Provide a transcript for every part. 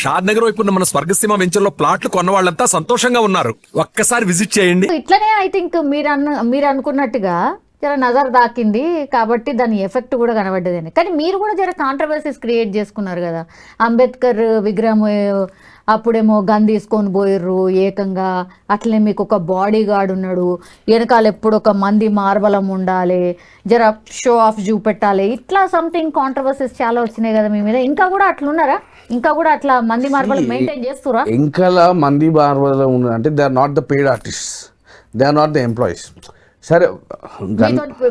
షాద్ నగర్ వైపు ఉన్న మన స్వర్గసీమ వెంచర్లో ప్లాట్లు కొన్న వాళ్ళంతా సంతోషంగా ఉన్నారు. ఒక్కసారి విజిట్ చేయండి. ఇట్లనే ఐ థింక్ మీరు అన్న మీరు అనుకున్నట్టుగా జర నజర్ దాకింది కాబట్టి దాని ఎఫెక్ట్ కూడా కనబడ్డదని కానీ మీరు కూడా జర కాంట్రవర్సీస్ క్రియేట్ చేసుకున్నారు కదా. అంబేద్కర్ విగ్రహం అప్పుడేమో గన్ తీసుకొని పోయిర్రు ఏకంగా. అట్లనే మీకు ఒక బాడీ గార్డ్ ఉన్నాడు. వెనకాల ఎప్పుడు ఒక మంది మార్బలం ఉండాలి. జర షో ఆఫ్ చూపెట్టాలి. ఇట్లా సంథింగ్ కాంట్రవర్సీస్ చాలా వచ్చినాయి కదా మీ మీద. ఇంకా కూడా అట్లున్నారా? ఇంకా కూడా అట్లా మంది మార్బలం మెయింటైన్ చేస్తురా ఇంకా మంది ఉన్న అంటే they are not the paid artist they are not the employees సరే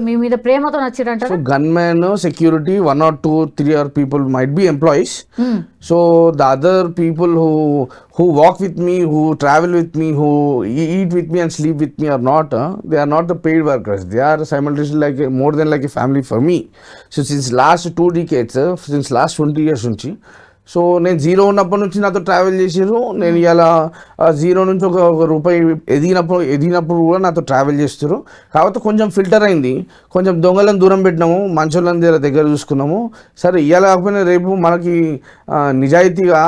మీ మీద ప్రేమతో నచ్చిరంటారా? So gun man security one or two three or people might be employees so the other people who who walk with me who travel with me who eat with me and sleep with me are not they are not the paid workers they are simulation like more than like a family for me so since last two decades since last twenty years నుంచి so నేను zero ఉన్నప్పటి నుంచి నాతో travel చేసారు నేను ఇలా zero నుంచి ఒక రూపాయి ఎదిగినప్పుడు ఎదిగినప్పుడు కూడా నాతో ట్రావెల్ చేస్తారు కాకపోతే కొంచెం ఫిల్టర్ అయింది. కొంచెం దొంగలను దూరం పెట్టినాము మంచోళ్ళని దగ్గర దగ్గర చూసుకున్నాము. సరే ఇవాళ కాకపోయినా రేపు మనకి నిజాయితీగా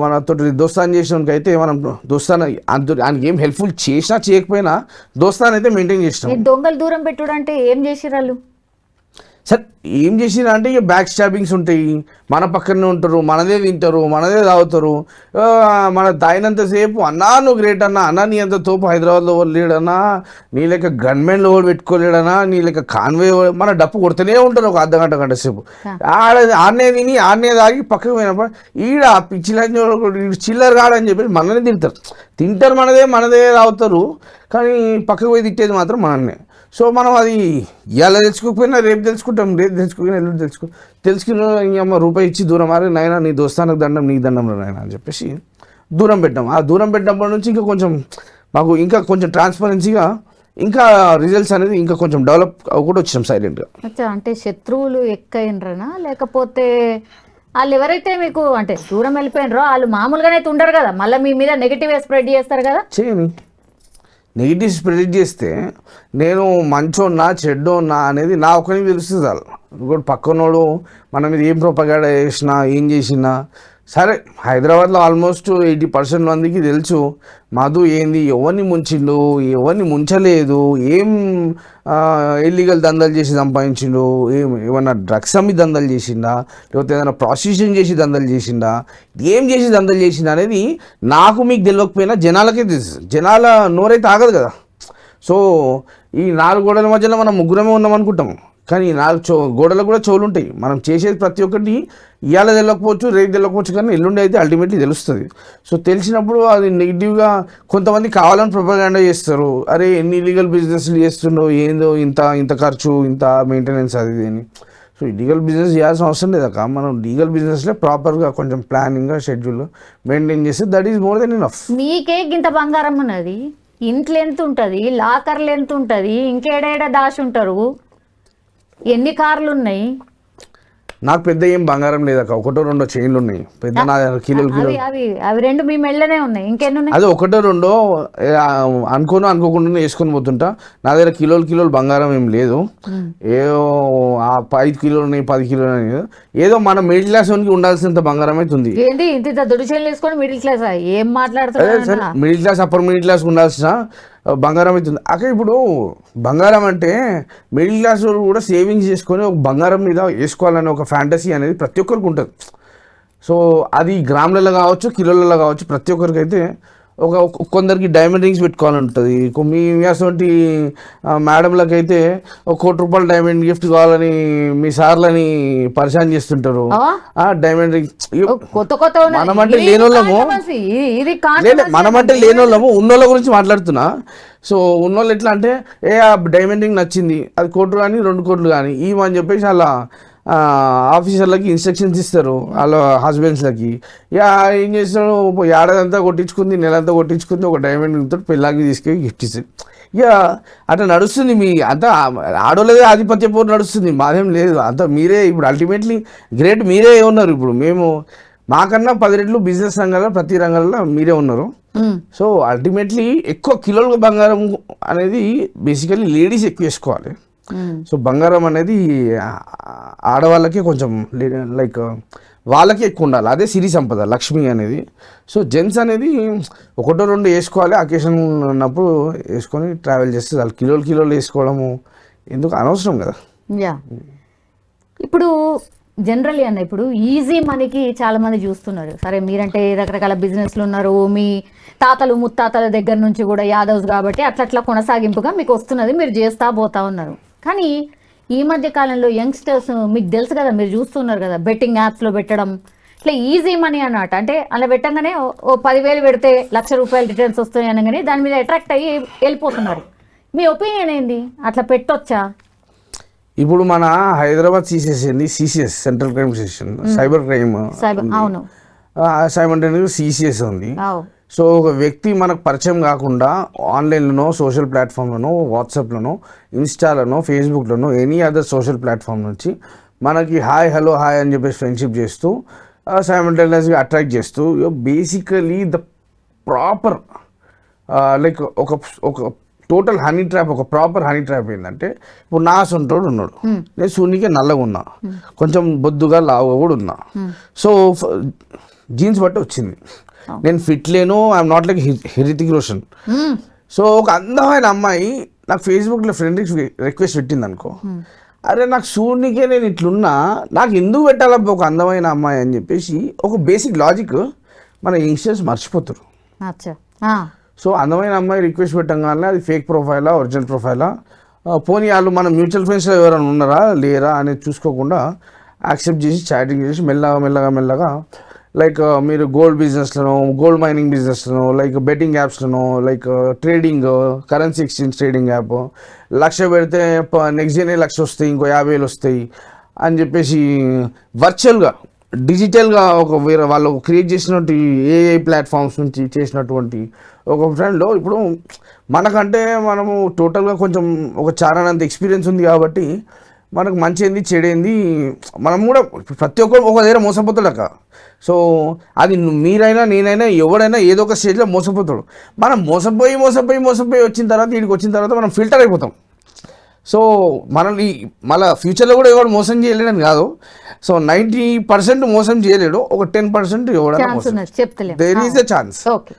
మనతో దోస్తాన్ చేసినకైతే అయితే మనం దోస్తాన్ అంత ఆయనకి ఏం హెల్ప్ఫుల్ చేసినా చేయకపోయినా దోస్తాన్ అయితే మెయింటైన్ చేసినాం దొంగలు దూరం పెట్టుడు అంటే ఏం చేసిరాళ్ళు సార్ ఏం చేసినా అంటే ఇక బ్యాక్ స్టాబింగ్స్ ఉంటాయి. మన పక్కనే ఉంటారు మనదే తింటారు మనదే తాగుతారు. మన తాగినంతసేపు అన్నా నువ్వు గ్రేట్ అన్నా అన్నా నీ అంత తోపు హైదరాబాద్లో లేడన్నా నీ లెక్క గన్మెన్లో ఎవరు పెట్టుకోలేడనా నీ లెక్క కాన్వే మన డప్పు కొడుతూనే ఉంటారు ఒక అర్ధ గంట గంట సేపు. ఆడ ఆడనే తిని ఆడనే తాగి పక్కకు పోయినప్పుడు ఈడ ఆ పిచ్చిలంజ చిల్లర కాడని చెప్పి మననే తింటారు. తింటారు మనదే మనదే తాగుతారు. కానీ పక్కకు పోయి తిట్టేది మాత్రం మననే సో మనం అది ఇలా తెలుసుకోకపోయినా రేపు తెలుసుకుంటాం రేపు తెలుసుకోకపోయినా ఎల్లుండి తెలుసుకో తెలుసుకున్న ఇంకమ్మ రూపాయి ఇచ్చి దూరం మారి నాయన నీ దోస్తానికి దండం నీకు దండం నాయన అని చెప్పేసి దూరం పెట్టాం. ఆ దూరం పెట్టినప్పటి నుంచి ఇంకా కొంచెం మాకు ఇంకా కొంచెం ట్రాన్స్పరెన్సీగా ఇంకా రిజల్ట్స్ అనేది ఇంకా కొంచెం డెవలప్ కూడా వచ్చాం సైలెంట్గా అచ్చా అంటే శత్రువులు ఎక్కయినరనా లేకపోతే వాళ్ళు ఎవరైతే మీకు అంటే దూరం వెళ్ళిపోయినరో వాళ్ళు మామూలుగానే అయితే ఉండరు కదా? మళ్ళీ మీ మీద నెగిటివ్ స్ప్రెడ్ చేస్తారు కదా? చేయని. నెగిటివ్ స్ప్రెడ్ చేస్తే నేను మంచోన్నా చెడ్డోన్నా అనేది నా ఒకరికి తెలుస్తుంది వాళ్ళు ఇంకోటి పక్కనోడు మన మీద ఏం ప్రొపగాడ చేసినా ఏం చేసినా సరే హైదరాబాద్లో ఆల్మోస్ట్ ఎయిటీ పర్సెంట్ మందికి తెలుసు. మధు ఏంది? ఎవరిని ముంచిండు? ఎవరిని ముంచలేదు? ఏం ఇల్లీగల్ దందాలు చేసి సంపాదించిండు? ఏం ఏమన్నా డ్రగ్స్ అమ్మి దందాలు చేసిండా? లేకపోతే ఏదైనా ప్రాసిక్యూషన్ చేసి దందాలు చేసిండా? ఏం చేసి దందాలు చేసిండా అనేది నాకు మీకు తెలియకపోయినా జనాలకే తెలుసు. జనాల నోరైతే ఆగదు కదా. సో ఈ నాలుగు గోడల మధ్యలో మనం ముగ్గురమే ఉన్నాం అనుకుంటాం. కానీ నాలుగు చో గోడలకు కూడా చెవులు ఉంటాయి మనం చేసేది ప్రతి ఒక్కటి ఇవాళ తెలియకపోవచ్చు రేపు తెలియకపోవచ్చు కానీ ఎల్లుండి అయితే అల్టిమేట్లీ తెలుస్తుంది. సో తెలిసినప్పుడు అది నెగిటివ్గా కొంతమంది కావాలని ప్రొపగాండా చేస్తారు. అరే ఎన్ని ఇల్లీగల్ బిజినెస్లు చేస్తుండో ఏందో ఇంత ఇంత ఖర్చు ఇంత మెయింటెనెన్స్ అది ఇది అని. సో లీగల్ బిజినెస్ చేయాల్సిన అవసరం లేదక్క మనం లీగల్ బిజినెస్లో ప్రాపర్గా కొంచెం ప్లానింగ్గా షెడ్యూల్ మెయింటైన్ చేస్తే that is more than enough నీకే ఇంత బంగారం ఉన్నది. ఇంట్లో ఎంత ఉంటుంది? లాకర్లు ఎంత ఉంటుంది? ఇంకేడేడ దాచి ఉంటారు ఎన్ని కార్లు ఉన్నాయి నాకు పెద్ద ఏం బంగారం లేదక్క. ఒకటో రెండో చైన్లు ఉన్నాయి. పెద్ద నా దగ్గర కిలోలు కిలో అవి అవి రెండు మీ మెళ్ళనే ఉన్నాయి. ఇంకెన్ని ఉన్నాయి? అదే ఒకటో రెండో అనుకోను అనుకోకుండా వేసుకొని పోతుంటా. నా దగ్గర కిలోలు కిలోలు బంగారం ఏం లేదు. ఏదో ఆ ఐదు కిలోలు ఉన్నాయి పది కిలోలు ఉన్నాయి. ఏదో మన మిడిల్ క్లాస్ వానికి ఉండాల్సినంత బంగారం అయితే ఉంది. ఏంటి ఇంత ఇంత దుడిచేలు వేసుకొని మిడిల్ క్లాస్? ఏం మాట్లాడుతున్నారు middle class upper middle class ఉండాల్సిన బంగారం అవుతుంది అక్కడ ఇప్పుడు బంగారం అంటే మిడిల్ క్లాస్ వాళ్ళు కూడా సేవింగ్స్ చేసుకొని ఒక బంగారం మీద వేసుకోవాలనే ఒక ఫ్యాంటసీ అనేది ప్రతి ఒక్కరికి ఉంటుంది. సో అది గ్రాములలో కావచ్చు కిలోలలో కావచ్చు ప్రతి ఒక్కరికైతే ఒక కొందరికి డైమండ్ రింగ్స్ పెట్టుకోవాలని ఉంటుంది మీ అటువంటి మేడంలకు అయితే ఒక కోటి రూపాయల డైమండ్ గిఫ్ట్ కావాలని మీ సార్లని పరిశాన్ చేస్తుంటారు. డైమండ్ రింగ్స్ కొత్త కొత్త. మనమంటే లేనోళ్ళము. మనమంటే లేనోళ్ళము ఉన్నోళ్ళ గురించి మాట్లాడుతున్నా. సో ఉన్నోళ్ళు ఎట్లా అంటే ఏ ఆ డైమండ్ రింగ్ నచ్చింది. అది కోట్లు కానీ రెండు కోట్లు కానీ ఇవని చెప్పేసి అలా ఆఫీసర్లకి ఇన్స్ట్రక్షన్స్ ఇస్తారు వాళ్ళ హస్బెండ్స్లకి ఇక ఏం చేస్తాడు ఏడాదంతా కొట్టించుకుంది నెలంతా కొట్టించుకుంది ఒక డైమండ్ పెళ్ళాకి తీసుకెళ్ళి గిఫ్ట్ ఇస్తుంది ఇక అట్లా నడుస్తుంది మీ అంతా ఆడోళ్ళదే ఆధిపత్య పోరు నడుస్తుంది మాదేం లేదు. అంతా మీరే ఇప్పుడు అల్టిమేట్లీ గ్రేట్ మీరే ఉన్నారు ఇప్పుడు. మేము మాకన్నా పది రెట్లు బిజినెస్ రంగంలో ప్రతి రంగంలో మీరే ఉన్నారు. సో అల్టిమేట్లీ ఎక్కువ కిలోల బంగారం అనేది బేసికలీ లేడీస్ ఎక్కువ వేసుకోవాలి. సో బంగారం అనేది ఆడవాళ్ళకి కొంచెం లైక్ వాళ్ళకి ఎక్కువ ఉండాలి. అదే సిరి సంపద లక్ష్మి అనేది. సో జెంట్స్ అనేది ఒకటో రెండు వేసుకోవాలి. అకేషన్ ఉన్నప్పుడు వేసుకొని ట్రావెల్ చేస్తే వాళ్ళు కిలోలు కిలోలు వేసుకోవడము ఎందుకు? అనవసరం కదా. యా ఇప్పుడు జనరల్లీ అన్న ఇప్పుడు ఈజీ మనీకి చాలా మంది చూస్తున్నారు. సరే మీరంటే రకరకాల బిజినెస్లు ఉన్నారు. మీ తాతలు ముత్తాతల దగ్గర నుంచి కూడా యాదవ్స్ కాబట్టి అట్లా కొనసాగింపుగా మీకు వస్తున్నది మీరు చేస్తా పోతా ఉన్నారు. కానీ ఈ మధ్య కాలంలో యంగ్స్టర్స్ మీకు తెలుసు కదా మీరు చూస్తున్నారు కదా బెట్టింగ్ యాప్స్లో పెట్టడం. ఇట్లా ఈజీ మనీ అన్నమాట. అంటే అలా పెట్టంగానే ఓ- పదివేలు పెడితే లక్ష రూపాయలు రిటర్న్స్ వస్తాయి అనగానే దాని మీద అట్రాక్ట్ అయ్యి వెళ్ళిపోతున్నారు. మీ ఒపీనియన్ ఏంది? అట్లా పెట్టొచ్చా? ఇప్పుడు మన Hyderabad CCS CCS central crime station cyber crime cyber అవును. సైమల్టేనియస్ సిసిఎస్ ఉంది. సో ఒక వ్యక్తి మనకు పరిచయం కాకుండా ఆన్లైన్లోనో సోషల్ ప్లాట్ఫామ్లోనో వాట్సాప్లోనో ఇన్స్టాలోనో ఫేస్బుక్లోనో ఎనీ అదర్ సోషల్ ప్లాట్ఫామ్ నుంచి మనకి హాయ్ హలో హాయ్ అని చెప్పేసి ఫ్రెండ్షిప్ చేస్తూ సైమల్టేనియస్గా అట్రాక్ట్ చేస్తూ బేసికలీ ద ప్రాపర్ లైక్ ఒక ఒక టోటల్ హనీ ట్రాప్ ఒక ప్రాపర్ హనీ ట్రాప్ ఏంటంటే ఇప్పుడు నా సొంటోడు ఉన్నాడు. నేను శూన్యకే నల్లగా ఉన్నా. కొంచెం బొద్దుగా లావుగా కూడా ఉన్నా. సో జీన్స్ బట్టి వచ్చింది. నేను ఫిట్ లేను I'm not like Hrithik Roshan. So ఒక అందమైన అమ్మాయి నాకు ఫేస్బుక్లో ఫ్రెండ్ రిక్వెస్ట్ పెట్టింది అనుకో అరే నాకు సూర్యునికే నేను ఇట్లున్నా నాకు ఎందుకు పెట్టాలబ్బా ఒక అందమైన అమ్మాయి అని చెప్పేసి ఒక బేసిక్ లాజిక్ మన యంగ్స్టర్స్ మర్చిపోతారు సో అందమైన అమ్మాయి రిక్వెస్ట్ పెట్టంగానే అది ఫేక్ ప్రొఫైలా ఒరిజినల్ ప్రొఫైలా పోనీ వాళ్ళు మన మ్యూచువల్ ఫ్రెండ్స్లో ఎవరైనా ఉన్నారా లేరా అనేది చూసుకోకుండా యాక్సెప్ట్ చేసి చాటింగ్ చేసి మెల్లగా మెల్లగా మెల్లగా లైక్ uh, మీరు గోల్డ్ బిజినెస్లను గోల్డ్ మైనింగ్ బిజినెస్లను like betting యాప్స్లను like trading currency exchange trading app lakh పెడితే నెక్స్ట్ డేనే లక్ష వస్తాయి ఇంకో యాభై వేలు వస్తాయి అని చెప్పేసి వర్చువల్గా డిజిటల్గా ఒక వేరే వాళ్ళు క్రియేట్ చేసినటువంటి ఏఐ ప్లాట్ఫామ్స్ నుంచి చేసినటువంటి ఒక ఫ్రెండ్లో ఇప్పుడు మనకంటే మనము టోటల్గా కొంచెం ఒక చారానంత ఎక్స్పీరియన్స్ ఉంది కాబట్టి మనకు మంచి ఏంది చెడేంది మనం కూడా ప్రతి ఒక్కరు ఒక దగ్గర మోసపోతాడక సో అది మీరైనా నేనైనా ఎవడైనా ఏదో ఒక స్టేజ్లో మోసపోతాడు. మనం మోసపోయి మోసపోయి మోసపోయి వచ్చిన తర్వాత వీడికి వచ్చిన తర్వాత మనం ఫిల్టర్ అయిపోతాం. సో మనల్ని మళ్ళీ ఫ్యూచర్లో కూడా ఎవడు మోసం చేయలేడని కాదు. సో నైంటీ పర్సెంట్ మోసం చేయలేడు ఒక టెన్ పర్సెంట్ ఎవడైనా there is a chance okay.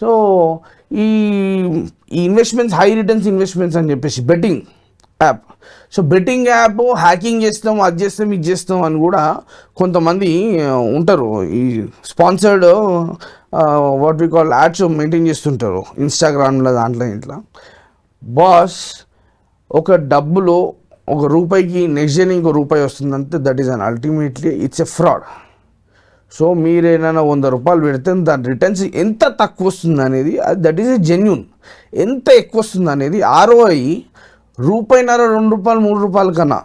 So ఈ ఇన్వెస్ట్మెంట్స్ హై రిటర్న్స్ ఇన్వెస్ట్మెంట్స్ అని చెప్పేసి betting app. So betting app hacking చేస్తాం అది చేస్తాం ఇది చేస్తాం అని కూడా కొంతమంది ఉంటారు. ఈ sponsored what we call ads maintain చేస్తుంటారు. ఇన్స్టాగ్రామ్లో దాంట్లో ఇట్లా. బాస్ ఒక డబ్బులో ఒక రూపాయికి నెక్స్ట్ డే ఇంకో రూపాయి వస్తుందంటే that is an ultimately it's a fraud so మీరు ఏదైనా వంద రూపాయలు పెడితే దాని రిటర్న్స్ ఎంత తక్కువ వస్తుంది అనేది దట్ ఈస్ ఎ జెన్యున్ ఎంత ఎక్కువ వస్తుంది అనేది ఆర్ఓఐ రూపాయిన్నర రెండు రూపాయలు మూడు రూపాయల కన్నా.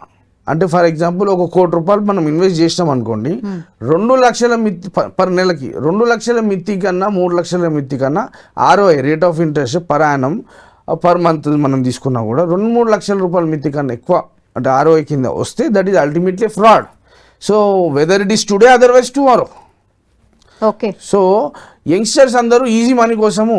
అంటే ఫర్ ఎగ్జాంపుల్ ఒక కోటి రూపాయలు మనం ఇన్వెస్ట్ చేసినాం అనుకోండి రెండు లక్షల మిత్తి పర్ నెలకి రెండు లక్షల మిత్తి కన్నా మూడు లక్షల మిత్తి కన్నా ROI rate of interest per annum per month మనం తీసుకున్నా కూడా రెండు మూడు లక్షల రూపాయల మిత్తి కన్నా ఎక్కువ అంటే ఆర్ఓఐ కింద వస్తే that is ultimately fraud. So whether it is today otherwise tomorrow. Okay. So youngsters అందరూ ఈజీ మనీ కోసము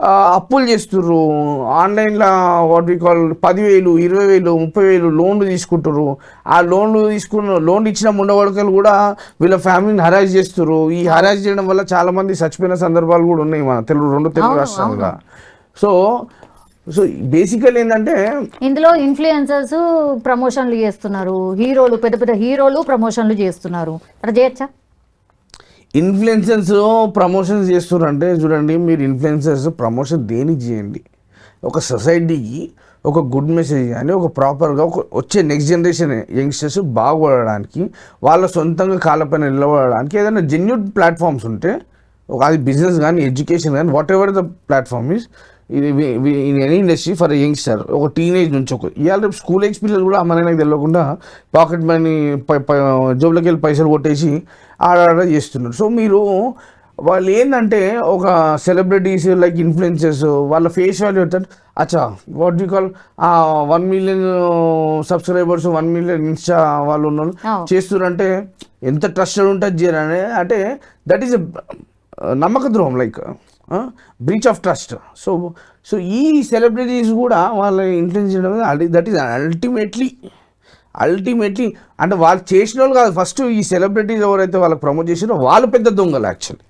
అప్పులు చేస్తుర్రు. ఆన్లైన్లో వాట్ వి కాల్ పదివేలు ఇరవై వేలు ముప్పై వేలు లోన్లు తీసుకుంటారు ఆ లోన్లు తీసుకున్న లోన్లు ఇచ్చిన ముండవడకలు కూడా వీళ్ళ ఫ్యామిలీని హరాజ్ చేస్తుర్రు. ఈ హరాజ్ చేయడం వల్ల చాలా మంది చచ్చిపోయిన సందర్భాలు కూడా ఉన్నాయి మన తెలుగు రెండు తెలుగు రాష్ట్రాలుగా. సో సో బేసికల్ ఏంటంటే ఇందులో ఇన్ఫ్లుయెన్సర్స్ ప్రమోషన్లు చేస్తున్నారు. హీరోలు పెద్ద పెద్ద హీరోలు ప్రమోషన్లు చేస్తున్నారు. అట్లా చేయొచ్చా? ఇన్ఫ్లుయెన్సర్స్ ప్రమోషన్స్ చేస్తున్నారంటే చూడండి మీరు ఇన్ఫ్లుయెన్సర్స్ ప్రమోషన్ దేనికి చేయండి? ఒక సొసైటీకి ఒక గుడ్ మెసేజ్ కానీ ఒక ప్రాపర్గా ఒక వచ్చే నెక్స్ట్ జనరేషన్ యంగ్స్టర్స్ బాగుపడడానికి వాళ్ళ సొంతంగా కాళ్ళపైన నిలబడడానికి ఏదైనా జెన్యున్ ప్లాట్ఫామ్స్ ఉంటే ఒక అది బిజినెస్ కానీ ఎడ్యుకేషన్ కానీ whatever the platform is ఇది in any industry for youngster ఒక టీనేజ్ నుంచి ఒక ఇవాళ రేపు స్కూల్ ఏజ్ పిల్లలు కూడా అమ్మ తెలియకుండా పాకెట్ మనీ జోబులోకి వెళ్ళి పైసలు కొట్టేసి ఆడాడ చేస్తున్నారు సో మీరు వాళ్ళు ఏంటంటే ఒక సెలబ్రిటీస్ లైక్ ఇన్ఫ్లుయెన్సర్స్ వాళ్ళ ఫేస్ వాల్యూ ఏంటంటే అచ్చా what you call one million subscribers one million Insta వాళ్ళు ఉన్నారు అవును. చేస్తున్నారంటే ఎంత ట్రస్టెడ్ ఉంటుంది అంటే దట్ ఈస్ నమ్మక ద్రోహం like breach of trust so so ఈ సెలబ్రిటీస్ కూడా వాళ్ళ ఇన్ఫ్లుయెన్స్ చేయడం దట్ ఈస్ అల్టిమేట్లీ అల్టిమేట్లీ అంటే వాళ్ళు చేసిన వాళ్ళు కాదు ఫస్ట్ ఈ సెలబ్రిటీస్ ఎవరైతే వాళ్ళకి ప్రమోట్ చేసినో వాళ్ళు పెద్ద దొంగలు యాక్చువల్లీ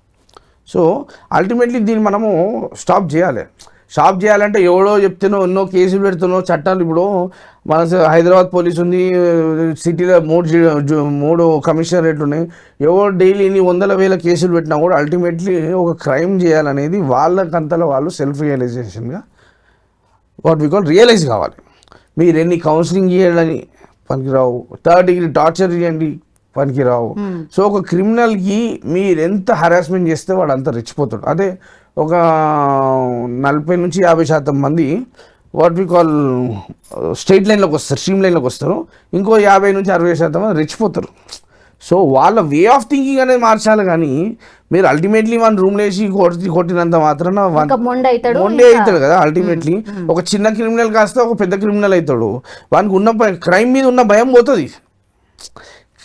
సో అల్టిమేట్లీ దీన్ని మనము స్టాప్ చేయాలి. స్టాప్ చేయాలంటే ఎవడో చెప్తేనో ఎన్నో కేసులు పెడుతున్నో చట్టాలు ఇప్పుడు మన హైదరాబాద్ పోలీస్ ఉంది సిటీలో మూడు మూడు కమిషనరేట్లు ఉన్నాయి. ఎవరు డైలీ ఇన్ని వందల వేల కేసులు పెట్టినా కూడా అల్టిమేట్లీ ఒక క్రైమ్ చేయాలనేది వాళ్ళకంతలో వాళ్ళు సెల్ఫ్ రియలైజేషన్గా వాట్ వి కాల్ రియలైజ్ కావాలి. మీరు ఎన్ని కౌన్సిలింగ్ చేయాలని పనికిరావు. థర్డ్ డిగ్రీ టార్చర్ చేయండి పనికిరావు. సో ఒక క్రిమినల్కి మీరు ఎంత హరాస్మెంట్ చేస్తే వాడు అంత రెచ్చిపోతాడు అదే ఒక నలభై నుంచి యాభై శాతం మంది వాట్ వి కాల్ స్ట్రైట్ లైన్లోకి వస్తారు స్ట్రీమ్ లైన్లోకి వస్తారు. ఇంకో యాభై నుంచి అరవై శాతం మంది రెచ్చిపోతారు. సో వాళ్ళ వే ఆఫ్ థింకింగ్ అనేది మార్చాలి కానీ మీరు అల్టిమేట్లీ మన రూమ్ వేసి కొట్టి కొట్టినంత మాత్రాన వన్- మొండే అవుతాడు కదా అల్టిమేట్లీ ఒక చిన్న క్రిమినల్ కాస్త ఒక పెద్ద క్రిమినల్ అవుతాడు. వానికి ఉన్న క్రైమ్ మీద ఉన్న భయం పోతుంది.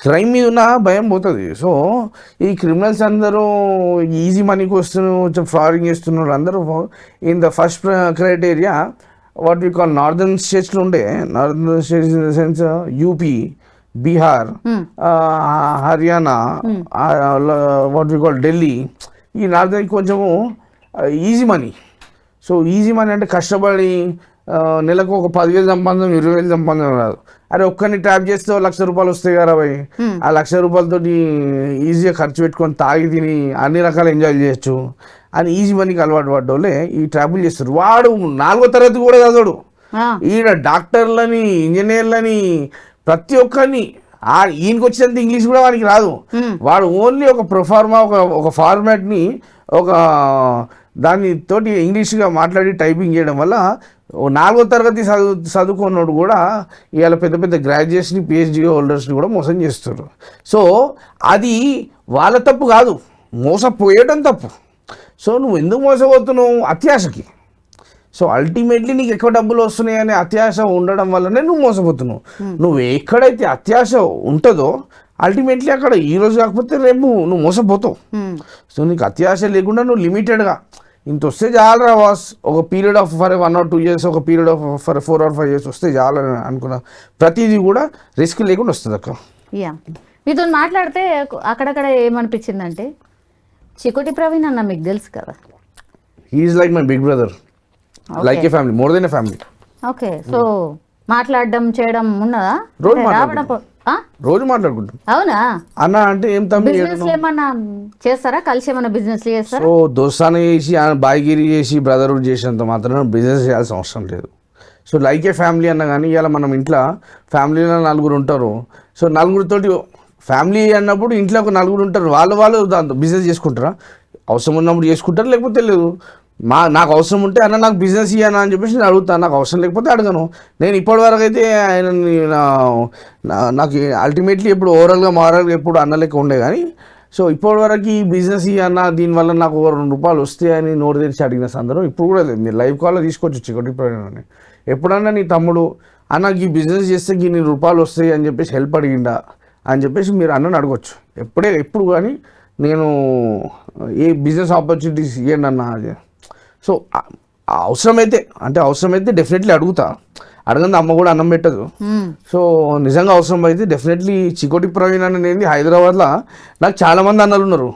క్రైమ్ మీద ఉన్న భయం పోతుంది. సో ఈ క్రిమినల్స్ అందరూ ఈజీ మనీకి వస్తున్నారు ఫ్రాడింగ్ చేస్తున్నారు. అందరూ in the first criteria what we call northern స్టేట్స్లో ఉండే northern states in the sense UP Bihar Haryana what we call Delhi ఈ నార్దర్న్ కొంచెము easy money. So easy money అంటే కష్టపడి నెలకు ఒక పదివేలు సంపాదన ఇరవై వేలు సంపాదన రాదు. అరే ఒక్కరిని ట్యాప్ చేస్తే లక్ష రూపాయలు వస్తాయి కదా భయ్. ఆ లక్ష రూపాయలతోటి ఈజీగా ఖర్చు పెట్టుకొని తాగి తిని అన్ని రకాల ఎంజాయ్ చేయొచ్చు అని ఈజీ మనీకి అలవాటు పడ్డోళ్ళే ఈ ట్రాపులు చేస్తారు. వాడు నాలుగో తరగతి కూడా చదవడు. ఈయన డాక్టర్లని ఇంజనీర్లని ప్రతి ఒక్కరిని ఆ ఈయనకి వచ్చినంత ఇంగ్లీష్ కూడా వాడికి రాదు. వాడు ఓన్లీ ఒక ప్రొఫార్మా ఒక ఒక ఫార్మాట్ని ఒక దాని తోటి ఇంగ్లీష్గా మాట్లాడి టైపింగ్ చేయడం వల్ల ఓ నాలుగో తరగతి చదువు చదువుకున్నోడు కూడా ఇవాళ పెద్ద పెద్ద గ్రాడ్యుయేషన్ పిహెచ్డి హోల్డర్స్ని కూడా మోసం చేస్తారు సో అది వాళ్ళ తప్పు కాదు. మోసపోయడం తప్పు. సో నువ్వు ఎందుకు మోసపోతున్నావు అత్యాశకి? సో అల్టిమేట్లీ నీకు ఎక్కువ డబ్బులు వస్తున్నాయి అనే అత్యాశ ఉండడం వల్లనే నువ్వు మోసపోతున్నావు. నువ్వు ఎక్కడైతే అత్యాశ ఉంటుందో అల్టిమేట్లీ అక్కడ ఈ రోజు కాకపోతే రేపు నువ్వు మోసపోతావు. సో నీకు అత్యాశ లేకుండా నువ్వు లిమిటెడ్గా ఇంత వస్తే చాలరా వాస్ ఒక period of for one or two years ఒక period of for four or five years వస్తే చాలని అనుకున్నా. ప్రతిదీ కూడా రిస్క్ లేకుండా వస్తుంది అక్క. యా. మీతో మాట్లాడితే అక్కడక్కడ ఏమనిపించిందంటే చికోటి ప్రవీణ్ అన్న మీకు తెలుసు కదా? He's like my big brother like a family more than a family okay so మాట్లాడడం చేయడం ఉన్నదా? రావడం? రోజు మాట్లాడుకుంటాం. అవునా? అన్న అంటే ఏం తమ్మి బిజినెస్ ఏమన్నా చేస్తారా? కలిసి ఏమన్నా బిజినెస్ చేస్తారా? సో దోస్తాన చేసి బాయిగిరి చేసి బ్రదర్హుడ్ చేసినంత మాత్రం బిజినెస్ చేయాల్సిన అవసరం లేదు. సో లైక్ ఏ ఫ్యామిలీ అన్న కానీ ఇవాళ మనం ఇంట్లో ఫ్యామిలీలో నలుగురు ఉంటారు. సో నలుగురితోటి ఫ్యామిలీ అన్నప్పుడు ఇంట్లో ఒక నలుగురు ఉంటారు. వాళ్ళు వాళ్ళు దాంతో బిజినెస్ చేసుకుంటారా? అవసరం ఉన్నప్పుడు చేసుకుంటారు? లేకపోతే లేదు. మా నాకు అవసరం ఉంటే అన్న నాకు బిజినెస్ ఇవ్వనా అని చెప్పేసి నేను అడుగుతాను నాకు అవసరం లేకపోతే అడగను. నేను ఇప్పటివరకు అయితే ఆయన నాకు అల్టిమేట్లీ ఎప్పుడు ఓవరాల్గా మారల్గా ఎప్పుడు అన్న లెక్క ఉండే కానీ సో ఇప్పటివరకు ఈ బిజినెస్ అన్న దీనివల్ల నాకు ఒక రెండు రూపాయలు వస్తాయని నోరు తెరిచి అడిగిన సందర్భం ఇప్పుడు కూడా లేదు. మీరు లైవ్ కాల్లో తీసుకొచ్చి చిక్కటి ఎప్పుడన్నా నీ తమ్ముడు అన్న ఈ బిజినెస్ చేస్తే ఇన్ని రూపాయలు వస్తాయి అని చెప్పేసి హెల్ప్ అడిగిండా అని చెప్పేసి మీరు అన్నని అడగచ్చు. ఎప్పుడే ఎప్పుడు కానీ నేను ఏ బిజినెస్ ఆపర్చునిటీస్ ఇవ్వండి అన్న. అది సో అవసరమైతే అంటే అవసరమైతే డెఫినెట్లీ అడుగుతా. అడగంది అమ్మ కూడా అన్నం పెట్టదు. సో నిజంగా అవసరం అయితే డెఫినెట్లీ చికోటి ప్రవీణ్ అనేది హైదరాబాద్లో నాకు చాలా మంది అన్నలు ఉన్నారు.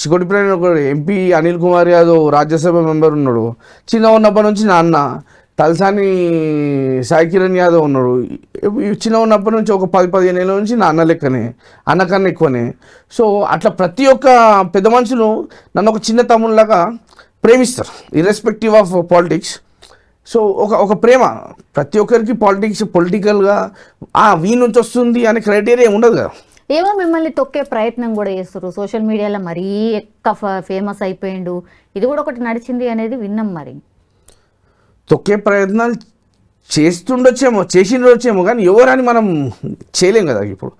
చికోటి ప్రవీణ్ ఒక ఎంపీ అనిల్ కుమార్ యాదవ్ రాజ్యసభ మెంబర్ ఉన్నాడు. చిన్న ఉన్నప్పటి నుంచి నా అన్న. తలసాని సాయి కిరణ్ యాదవ్ ఉన్నాడు. చిన్న ఉన్నప్పటి నుంచి ఒక పది పదిహేను ఏళ్ళ నుంచి నా అన్న లెక్కనే. అన్న కన్నా ఎక్కువనే. సో అట్లా ప్రతి ఒక్క పెద్ద మనుషులు నన్ను ఒక చిన్న తమ్ముళ్ళగా ప్రేమిస్తారు ఇర్రెస్పెక్టివ్ ఆఫ్ పాలిటిక్స్ సో ఒక ఒక ప్రేమ. ప్రతి ఒక్కరికి పాలిటిక్స్ పొలిటికల్గా వీ నుంచి వస్తుంది అనే క్రైటీరియా ఉండదు కదా. ఏమో మిమ్మల్ని తొక్కే ప్రయత్నం కూడా చేస్తారు సోషల్ మీడియాలో మరీ ఎక్కువ ఫేమస్ అయిపోయిండు. ఇది కూడా ఒకటి నడిచింది అనేది విన్నాం మరి. తొక్కే ప్రయత్నాలు చేస్తుండొచ్చేమో చేసిండొచ్చేమో కానీ ఎవరని మనం చేయలేం కదా ఇప్పుడు.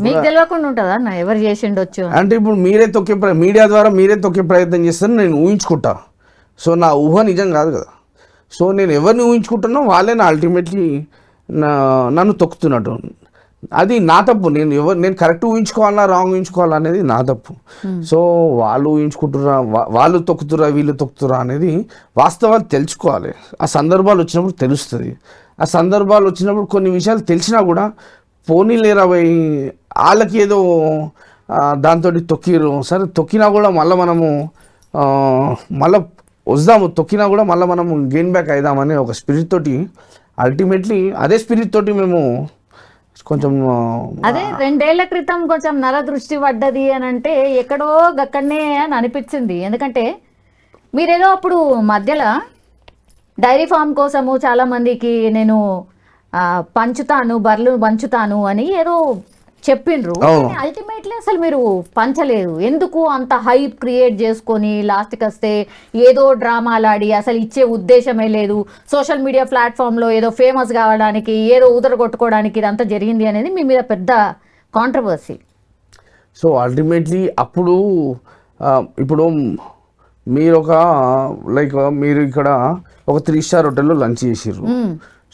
మీకు తెలియకుండా ఉంటుందా నా ఎవరు చేసిండొచ్చు? అంటే ఇప్పుడు మీరే తొక్కే మీడియా ద్వారా మీరే తొక్కే ప్రయత్నం చేస్తారు నేను ఊహించుకుంటా. సో నా ఊహ నిజం కాదు కదా. సో నేను ఎవరిని ఊహించుకుంటున్నా వాళ్ళే నా అల్టిమేట్లీ నా నన్ను తొక్కుతున్నట్టు. అది నా తప్పు. నేను ఎవరు నేను కరెక్ట్ ఊహించుకోవాలా రాంగ్ ఊహించుకోవాలా అనేది నా తప్పు. సో వాళ్ళు ఊహించుకుంటురా వాళ్ళు తొక్కుతురా వీళ్ళు తొక్కుతురా అనేది వాస్తవాలు తెలుసుకోవాలి. ఆ సందర్భాలు వచ్చినప్పుడు తెలుస్తుంది. ఆ సందర్భాలు వచ్చినప్పుడు కొన్ని విషయాలు తెలిసినా కూడా పోనీలేరా పోయి వాళ్ళకి ఏదో దాంతో తొక్కిరు. సరే తొక్కినా కూడా మళ్ళీ మనము మళ్ళీ మళ్ళా వద్దాము తొక్కినా కూడా మళ్ళీ మనము గెయిన్ బ్యాక్ అయిదామనే ఒక స్పిరిట్ తోటి అల్టిమేట్లీ అదే స్పిరిట్ తోటి మేము కొంచెం అదే రెండేళ్ళ క్రితం కొంచెం నర దృష్టి పడ్డది అని అంటే ఎక్కడో గక్కడనే అని అనిపించింది. ఎందుకంటే మీరేదో అప్పుడు మధ్యలో డైరీ ఫామ్ కోసము చాలా మందికి నేను పంచుతాను బర్రెలు పంచుతాను అని ఏదో చెప్పిండ్రు. అల్టిమేట్లీ అసలు మీరు పంచలేదు. ఎందుకు అంత హైప్ క్రియేట్ చేసుకొని లాస్ట్కి వస్తే ఏదో డ్రామాలాడి అసలు ఇచ్చే ఉద్దేశమే లేదు. సోషల్ మీడియా ప్లాట్ఫామ్లో ఏదో ఫేమస్ కావడానికి ఏదో ఊదర కొట్టుకోవడానికి ఇదంతా జరిగింది అనేది మీ మీద పెద్ద కాంట్రవర్సీ సో అల్టిమేట్లీ అప్పుడు ఇప్పుడు మీరు ఒక లైక్ మీరు ఇక్కడ ఒక త్రీ స్టార్ హోటల్లో లంచ్ చేసిర్రు.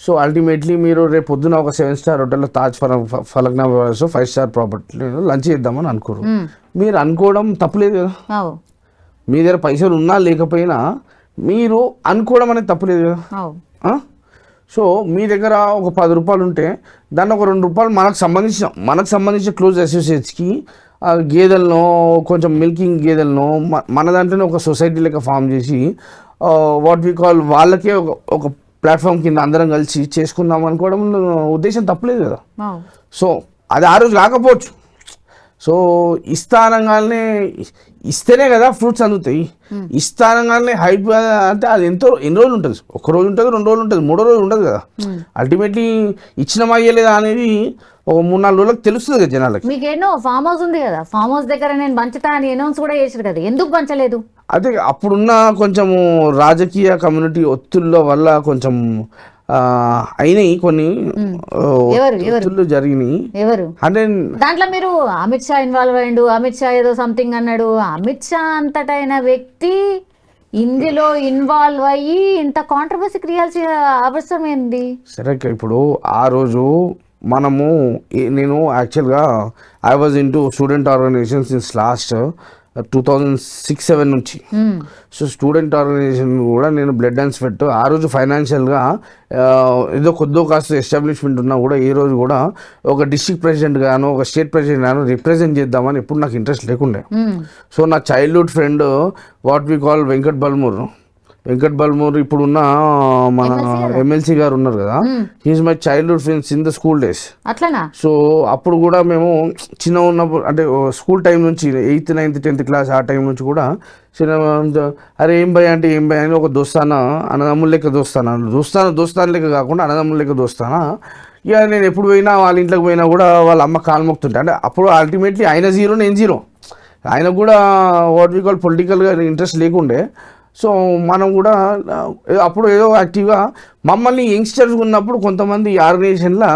సో అల్టిమేట్లీ మీరు రేపు పొద్దున ఒక సెవెన్ స్టార్ హోటల్లో తాజ్ ఫల ఫలక్నా ఫైవ్ స్టార్ ప్రాపర్టీలో లంచ్ చేద్దామని అనుకోరు. మీరు అనుకోవడం తప్పులేదు కదా? మీ దగ్గర పైసలు ఉన్నా లేకపోయినా మీరు అనుకోవడం అనేది తప్పులేదు కదా? సో మీ దగ్గర ఒక పది రూపాయలు ఉంటే దాన్ని ఒక రెండు రూపాయలు మనకు సంబంధించిన మనకు సంబంధించిన క్లోజ్ అసోసియేట్స్కి గేదెలను కొంచెం మిల్కింగ్ గేదెలను మన దాంట్లోనే ఒక సొసైటీ లెక్క ఫామ్ చేసి వాట్ వి కాల్ వాళ్ళకే ఒక ఒక ప్లాట్ఫామ్ కింద అందరం కలిసి చేసుకుందాం అనుకోవడం ఉద్దేశం తప్పలేదు కదా. సో అది ఆ రోజు కాకపోవచ్చు సో ఇస్తానంగానే ఇస్తేనే కదా ఫ్రూట్స్ అందుతాయి. ఇస్తానంగానే హైప్ అంటే అది ఎంతో ఎన్ని రోజులు ఉంటుంది? ఒక రోజు ఉంటుంది రెండు రోజులు ఉంటుంది మూడో రోజు ఉండదు కదా. అల్టిమేట్లీ ఇచ్చిన అయ్యలేదా అనేది ఒక మూడు నాలుగు రోజులకు తెలుస్తుంది కదా జనాలకి. మీకేనో ఫామ్ హౌస్ ఉంది కదా ఫామ్ హౌస్ దగ్గర నేను పంచుతా అని అనౌన్స్ కూడా చేసారు కదా ఎందుకు పంచలేదు అదే అప్పుడున్న కొంచెము రాజకీయ కమ్యూనిటీ ఒత్తిళ్ళ వల్ల కొంచెం అయినాయి కొన్ని? ఒత్తిళ్ళు జరిగినాయి. అంటే దాంట్లో మీరు అమిత్ షా ఇన్వాల్వ్ అయ్యిండు అమిత్ షా ఏదో సంథింగ్ అన్నాడు. అమిత్ షా అంతటైన వ్యక్తి ఇందులో ఇన్వాల్వ్ అయ్యి ఇంత కాంట్రవర్సీ క్రియాల్సిన అవసరం ఏంది? సరే ఇప్పుడు ఆ రోజు మనము నేను యాక్చువల్గా I was in to student organisation since last two thousand six seven నుంచి. సో స్టూడెంట్ ఆర్గనైజేషన్ కూడా నేను బ్లడ్ అండ్ స్వెట్ ఆ రోజు ఫైనాన్షియల్గా ఏదో కొద్దో కాస్త ఎస్టాబ్లిష్మెంట్ ఉన్నా కూడా ఈ రోజు కూడా ఒక డిస్ట్రిక్ట్ ప్రెసిడెంట్ గాను ఒక స్టేట్ ప్రెసిడెంట్ గాను రిప్రజెంట్ చేద్దామని ఎప్పుడు నాకు ఇంట్రెస్ట్ లేకుండే. సో నా childhood friend what we call Venkat Balmoor Venkat Balmoor ఇప్పుడున్న మన ఎమ్మెల్సీ గారు. ఉన్నారు కదా. He's my childhood friends in the school days అట్లనా? సో అప్పుడు కూడా మేము చిన్న ఉన్నప్పుడు అంటే స్కూల్ టైం నుంచి ఎయిత్ నైన్త్ టెన్త్ క్లాస్ ఆ టైం నుంచి కూడా చిన్న అరే ఏం భయ అంటే ఏం భయ? అని ఒక దోస్తానా అన్నదమ్ముల లెక్క దోస్తానా దోస్తాన దోస్తాన లెక్క కాకుండా అన్నదమ్ముల లెక్క దోస్తానా. ఇక నేను ఎప్పుడు పోయినా వాళ్ళ ఇంట్లోకి పోయినా కూడా వాళ్ళ అమ్మ కాలు మొక్కుతుంటే అంటే అప్పుడు అల్టిమేట్లీ ఆయన జీరో నేను జీరో ఆయన కూడా వాట్ వి కాల్ పొలిటికల్గా ఇంట్రెస్ట్ లేకుండే సో మనం కూడా అప్పుడు ఏదో యాక్టివ్గా మమ్మల్ని యంగ్స్టర్స్ ఉన్నప్పుడు కొంతమంది ఆర్గనైజేషన్లో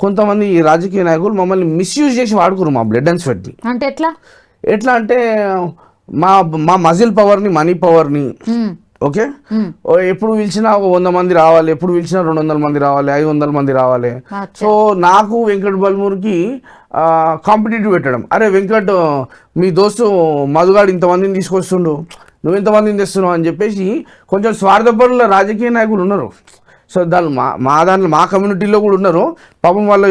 కొంతమంది రాజకీయ నాయకులు మమ్మల్ని మిస్యూజ్ చేసి వాడుకురు మా బ్లడ్ అండ్ స్వెట్ని. అంటే ఎట్లా? ఎట్లా అంటే మా మా మజిల్ పవర్ని మనీ పవర్ని. ఓకే? ఎప్పుడు పిలిచినా ఒక వంద మంది రావాలి ఎప్పుడు పిలిచినా రెండు వందల మంది రావాలి ఐదు వందల మంది రావాలి. సో నాకు వెంకట్ బల్మూర్కి కాంపిటేటివ్ పెట్టడం. అరే వెంకట్ మీ దోస్తు మధుగాడు ఇంతమందిని తీసుకొస్తుండు. నువ్వు ఇంతమందిని తెస్తున్నావు అని చెప్పేసి కొంచెం స్వార్థపరుల రాజకీయ నాయకులు ఉన్నారు. సో దాని మా మా దాంట్లో మా కమ్యూనిటీలో కూడా ఉన్నారు. పాపం వాళ్ళ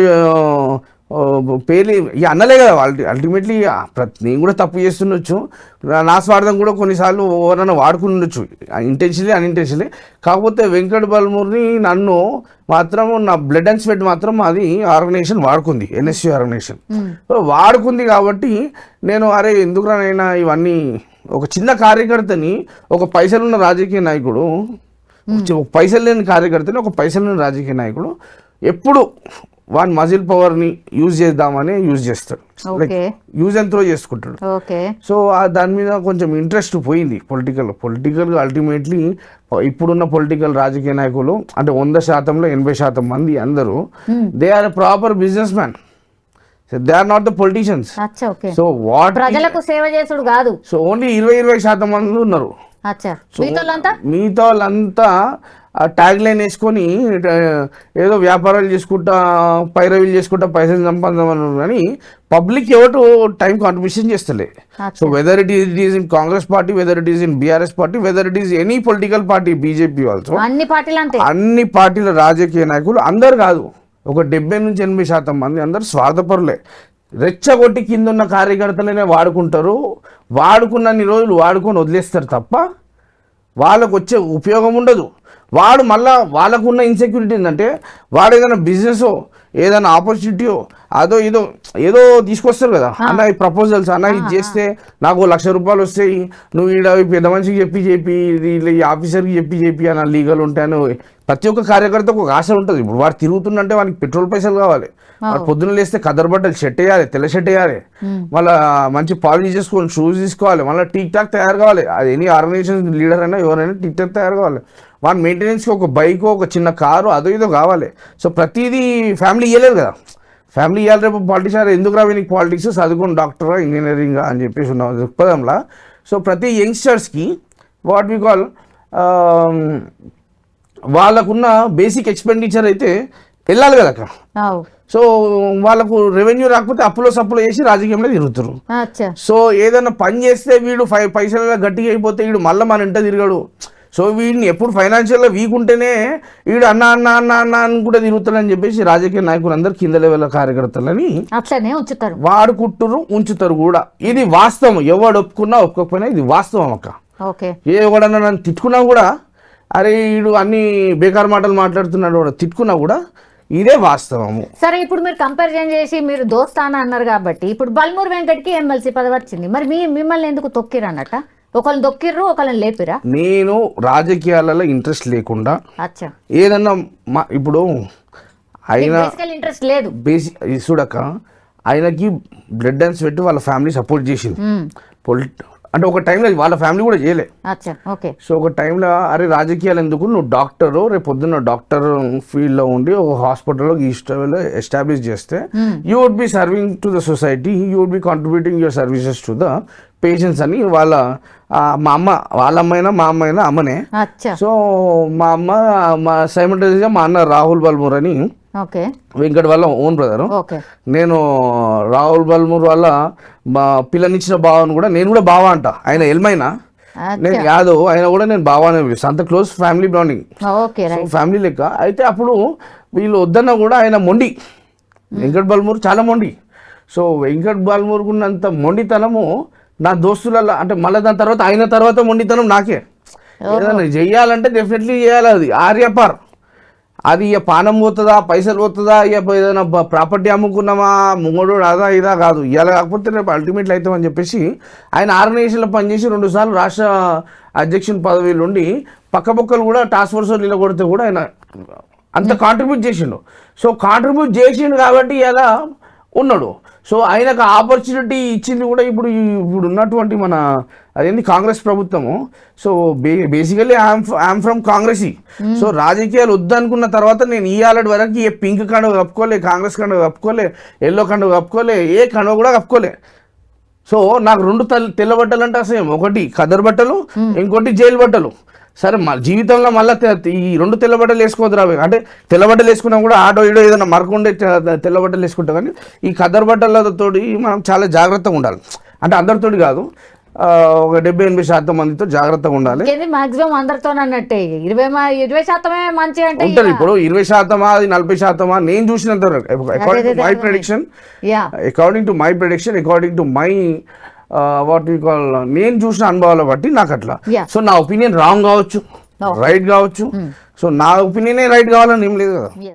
పేర్లు ఇక అన్నలే కదా వాళ్ళు. అల్టిమేట్లీ ప్రతి నేను కూడా తప్పు చేస్తుండొచ్చు. నా- స్వార్థం కూడా కొన్నిసార్లు ఎవరైనా వాడుకుని ఉండొచ్చు ఇంటెన్షనలీ అన్ఇంటెన్షనలీ కాకపోతే వెంకట్ బల్మూర్ని నన్ను మాత్రం నా బ్లడ్ అండ్ స్వెట్ మాత్రం అది ఆర్గనైజేషన్ వాడుకుంది. ఎన్ఎస్సి ఆర్గనైజేషన్ సో వాడుకుంది కాబట్టి నేను అరే ఎందుకురానైనా ఇవన్నీ ఒక చిన్న కార్యకర్తని ఒక పైసలున్న రాజకీయ నాయకుడు ఒక పైసలు లేని కార్యకర్తని ఒక పైసలు లేని రాజకీయ నాయకుడు ఎప్పుడు వాని మజిల్ పవర్ని యూజ్ చేద్దామని యూజ్ చేస్తాడు. యూజ్ అండ్ త్రో చేసుకుంటాడు. సో ఆ దాని మీద కొంచెం ఇంట్రెస్ట్ పోయింది పొలిటికల్. పొలిటికల్గా అల్టిమేట్లీ ఇప్పుడున్న పొలిటికల్ రాజకీయ నాయకులు అంటే వంద శాతంలో ఎనభై శాతం మంది అందరూ they are proper business man they are not the politicians so what ప్రజలకు సేవ చేసుడు కాదు. సో ఓన్లీ ఇరవై ఇరవై శాతం మంది ఉన్నారు. మిగతా వాళ్ళంతా ట్యాగ్ లైన్ వేసుకొని ఏదో వ్యాపారాలు చేసుకుంటా పైరవీలు చేసుకుంటా పైసలు సంపాదించమని కానీ పబ్లిక్ ఎవరు టైం కాంట్రిబ్యూషన్ చేస్తలే. So whether it is it is in Congress party whether it is in BRS party whether it is any political party BJP also అన్ని పార్టీలు అన్ని పార్టీల రాజకీయ నాయకులు అందరు కాదు. ఒక డెబ్బై నుంచి ఎనభై శాతం మంది అందరు స్వార్థపరులే. రెచ్చగొట్టి కింద ఉన్న కార్యకర్తలనే వాడుకుంటారు. వాడుకున్నన్ని రోజులు వాడుకొని వదిలేస్తారు తప్ప వాళ్ళకు వచ్చే ఉపయోగం ఉండదు. వాడు మళ్ళా వాళ్ళకున్న ఇన్సెక్యూరిటీ ఏంటంటే వాడు ఏదైనా బిజినెస్ ఏదైనా ఆపర్చునిటీయో అదో ఏదో ఏదో తీసుకొస్తారు కదా. అన్న ఈ ప్రపోజల్స్ అన్న ఇది చేస్తే నాకు లక్ష రూపాయలు వస్తాయి. నువ్వు ఈడ పెద్ద మనిషికి చెప్పి చెప్పి ఈ ఆఫీసర్కి చెప్పి చెప్పి అన్న లీగల్ ఉంటాను ప్రతి ఒక్క కార్యకర్తకు ఒక ఆశ ఉంటుంది. ఇప్పుడు వాడు తిరుగుతుందంటే వానికి పెట్రోల్ పైసలు కావాలి. వాడు పొద్దున్న లేస్తే కదర్ బట్టలు షర్ట్ వేయాలి తెల్ల షర్ట్ వేయాలి. మళ్ళీ మంచి పాలిష్ చేసుకొని షూస్ తీసుకోవాలి. మళ్ళీ టీక్ టాక్ తయారు కావాలి. అది ఎనీ ఆర్గనైజేషన్ లీడర్ అయినా ఎవరైనా టీక్ టాక్ తయారు కావాలి. వాడి మెయింటెనెన్స్కి ఒక బైక్ ఒక చిన్న కారు అదో ఇదో కావాలి. సో ప్రతిదీ ఫ్యామిలీ ఇవ్వలేదు కదా. ఫ్యామిలీ ఇవ్వాలి రేపు పాలిటిషియన్ ఎందుకు రావి నీకు పాలిటిక్స్ చదువుకుని డాక్టర్ ఇంజనీరింగ్ అని చెప్పేసి ఉన్న. దృక్పథంలో సో ప్రతి యంగ్స్టర్స్కి వాట్ వి కాల్ వాళ్ళకున్న బేసిక్ ఎక్స్పెండిచర్ అయితే వెళ్ళాలి కదా అక్క అవు. సో వాళ్ళకు రెవెన్యూ రాకపోతే అప్పులో సప్పులో చేసి రాజకీయంలో తిరుగుతారు సో ఏదైనా పని చేస్తే వీడు ఫైవ్ పైసలలో గట్టిగా అయిపోతే వీడు మళ్ళీ మన ఇంట తిరగడు. సో వీడిని ఎప్పుడు ఫైనాన్షియల్గా వీక్ ఉంటేనే వీడు అన్న అన్న అన్న అన్న అని కూడా తిరుగుతాడని చెప్పేసి రాజకీయ నాయకులు అందరు కింద లెవెల్ కార్యకర్తలని అట్లనే ఉంచుతారు. వాడుకుంటురు ఉంచుతారు కూడా. ఇది వాస్తవం. ఎవడు ఒప్పుకున్నా ఒప్పుకోకపోయినా ఇది వాస్తవం అక్క. ఓకే. ఏ ఎవడన్నా నన్ను తిట్టుకున్నా కూడా అరే వీడు అన్ని బేకార్ మాటలు మాట్లాడుతున్నాడు వాడు తిట్టుకున్నా కూడా ఇదే వాస్తవము. సరే ఇప్పుడు మీరు కంపారిజన్ చేసి మీరు దోస్తాన అన్నారు కాబట్టి ఇప్పుడు బల్మూర్ వెంకట్కి ఎమ్మెల్సీ పదవి వచ్చింది. మరి మీ మిమ్మల్ని ఎందుకు తొక్కిరు అన్నట్ట ఒకళ్ళని దొక్కిర్రు ఒకళ్ళని లేపిరా నేను రాజకీయాలలో ఇంట్రెస్ట్ లేకుండా ఏదన్నా మా ఇప్పుడు ఆయన ఇంట్రెస్ట్ లేదు. బేసిక్ చూడక ఆయనకి బ్లడ్ అండ్ స్వెట్ వాళ్ళ ఫ్యామిలీ సపోర్ట్ చేసింది. పొలిట్ అంటే ఒక టైంలో వాళ్ళ ఫ్యామిలీ కూడా చేయలే. ఓకే. సో ఒక టైంలో అరే రాజకీయాలు ఎందుకు? నువ్వు డాక్టరు రేపు పొద్దున్న డాక్టర్ ఫీల్డ్లో ఉండి ఒక హాస్పిటల్లో ఈ ఎస్టాబ్లిష్ చేస్తే you would be serving to the society you would be contributing your services to the patients అని వాళ్ళ మా అమ్మ వాళ్ళ అమ్మైనా మా అమ్మైనా అమ్మనే. సో మా అమ్మ మా సైమల్టేనియస్గా మా అన్న రాహుల్ బల్మూర్ అని వెంకట్ వాళ్ళ ఓన్ బ్రదరు నేను రాహుల్ బల్మూర్ వాళ్ళ మా పిల్లనిచ్చిన బావను కూడా నేను కూడా బావ అంట. ఆయన ఎల్మైనా? నేను యాదవ్ ఆయన కూడా నేను బావానే పిలుస్తాను అంత క్లోజ్ ఫ్యామిలీ బాండింగ్ ఫ్యామిలీ లెక్క. అయితే అప్పుడు వీళ్ళు వద్దన్నా కూడా ఆయన మొండి. వెంకట్ బల్మూర్ చాలా మొండి. సో వెంకట్ బల్మూర్కు ఉన్నంత మొండితనము నా దోస్తులలో అంటే మళ్ళీ దాని తర్వాత ఆయన తర్వాత మొండితనం నాకే. ఏదైనా చెయ్యాలంటే డెఫినెట్లీ చేయాలి అది. ఆర్యపార్. అది ఇక పానం పోతుందా పైసలు పోతుందా ఇక ఏదైనా ప్రాపర్టీ అమ్ముకున్నామా ముంగడు అదా ఇదా కాదు. ఇలా కాకపోతే రేపు అల్టిమేట్లీ అవుతామని చెప్పేసి ఆయన ఆర్గనైజేషన్లో పనిచేసి రెండు సార్లు రాష్ట్ర అధ్యక్షుని పదవిలో ఉండి పక్కపక్కలు కూడా టాస్క్ ఫోర్స్ నిలబడితే కూడా ఆయన అంత కాంట్రిబ్యూట్ చేసిండు. సో కాంట్రిబ్యూట్ చేసిండు కాబట్టి ఇలా ఉన్నాడు. సో ఆయనకు ఆపర్చునిటీ ఇచ్చింది కూడా ఇప్పుడు ఇప్పుడు ఉన్నటువంటి మన అదేంటి కాంగ్రెస్ ప్రభుత్వము. So bay basically I'm from Congress so రాజకీయాలు వద్దనుకున్న తర్వాత నేను ఈ ఆలటి వరకు ఏ పింక్ కండువ కప్పుకోలే కాంగ్రెస్ కండువ కప్పుకోలే ఎల్లో కండువ కప్పుకోలే ఏ కండువ కూడా కప్పుకోలే. సో నాకు రెండు తెల్ల తెల్ల బట్టలు అంటే అసహ్యం. ఒకటి ఖదర్ బట్టలు ఇంకోటి జైలు బట్టలు. సరే మా జీవితంలో మళ్ళీ ఈ రెండు తెల్ల బట్టలు వేసుకోవద్దు రావే అంటే తెల్ల బట్టలు వేసుకున్నా కూడా ఆటో ఈడో ఏదైనా మరకుండే తె- తెల్ల బట్టలు వేసుకుంటాం. కానీ ఈ ఖదర్ బట్టలతోటి మనం చాలా జాగ్రత్తగా ఉండాలి. అంటే అందరితోటి కాదు. ఒక డెబ్బై ఎనభై శాతం మందితో జాగ్రత్తగా ఉండాలి. మాక్సిమం అందరితో అన్నట్టే. ఇరవై ఇరవై శాతమే మంచి అంటే ఉంటుంది ఇప్పుడు ఇరవై శాతమా అది నలభై శాతమా నేను చూసినంత according to my prediction according to my prediction according to my what you call నేను చూసిన అనుభవాలు బట్టి నాకు అట్లా. సో నా ఒపీనియన్ రాంగ్ కావచ్చు. రైట్ కావచ్చు. సో నా ఒపీనియనే రైట్ కావాలని ఏం లేదు కదా.